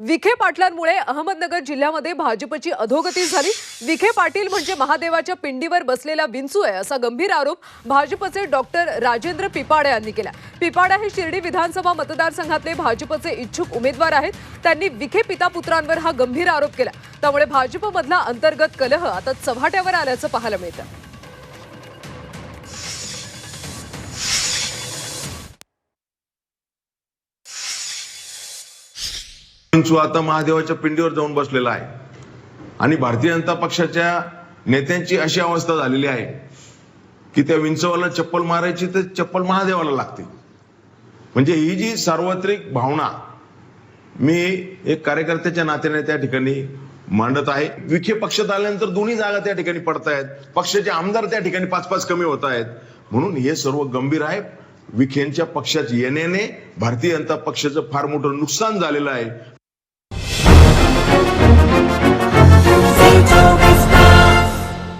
विखे पाटलांमुळे अहमदनगर जिल्ह्यामध्ये भाजपची अधोगती झाली. विखे पाटील म्हणजे महादेवाच्या पिंडीवर बसलेला विंचू आहे असा गंभीर आरोप भाजपचे डॉक्टर राजेंद्र पिपाडे यांनी केला. पिपाडा हे शिर्डी विधानसभा मतदारसंघातले भाजपचे इच्छुक उमेदवार आहेत. त्यांनी विखे पिता पुत्रांवर हा गंभीर आरोप केला. त्यामुळे भाजपमधला अंतर्गत कलह आता चव्हाट्यावर आल्याचं पाहायला मिळतं. विंचू आता महादेवाच्या पिंडीवर जाऊन बसलेला आहे. आणि भारतीय जनता पक्षाच्या नेत्यांची अशी अवस्था झालेली आहे की त्या विंचवाला चप्पल मारायची तर चप्पल महादेवाला लागते म्हणजे ही जी सार्वत्रिक भावना मी एक कार्यकर्त्याच्या नात्याने त्या ठिकाणी मांडत आहे. विखे पक्षात आल्यानंतर दोन्ही जागा त्या ठिकाणी पडतायत पक्षाचे आमदार त्या ठिकाणी पाच पाच कमी होत आहेत. म्हणून हे सर्व गंभीर आहे. विखेंच्या पक्षात येण्याने भारतीय जनता पक्षाचं फार मोठं नुकसान झालेलं आहे.